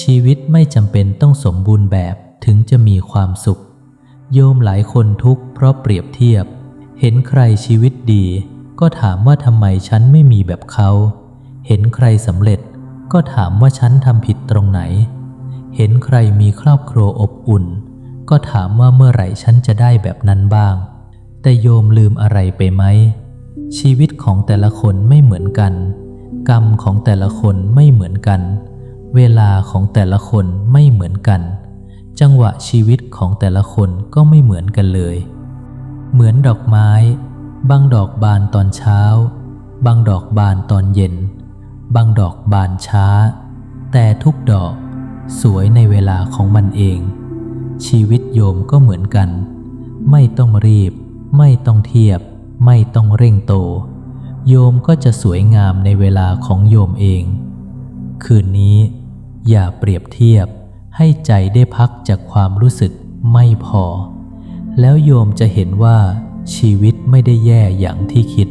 ชีวิตไม่จำเป็นต้องสมบูรณ์แบบถึงจะมีความสุข โยมหลายคนทุกข์เพราะเปรียบเทียบ เห็นใครชีวิตดี ก็ถามว่าทำไมฉันไม่มีแบบเขา เห็นใครสำเร็จ ก็ถามว่าฉันทำผิดตรงไหน เห็นใครมีครอบครัวอบอุ่น ก็ถามว่าเมื่อไหร่ฉันจะได้แบบนั้นบ้าง แต่โยมลืมอะไรไปไหม ชีวิตของแต่ละคนไม่เหมือนกัน กรรมของแต่ละคนไม่เหมือนกัน เวลาของแต่ละคนไม่เหมือนกัน จังหวะชีวิตของแต่ละคนก็ไม่เหมือนกันเลย เหมือนดอกไม้ บางดอกบานตอนเช้า บางดอกบานตอนเย็น บางดอกบานช้า แต่ทุกดอกสวยในเวลาของมันเอง ชีวิตโยมก็เหมือนกัน ไม่ต้องรีบ ไม่ต้องเทียบ ไม่ต้องเร่งโต โยมก็จะสวยงามในเวลาของโยมเอง คืนนี้ อย่าเปรียบเทียบให้ใจได้พักจากความรู้สึกไม่พอ แล้วโยมจะเห็นว่าชีวิตไม่ได้แย่อย่างที่คิด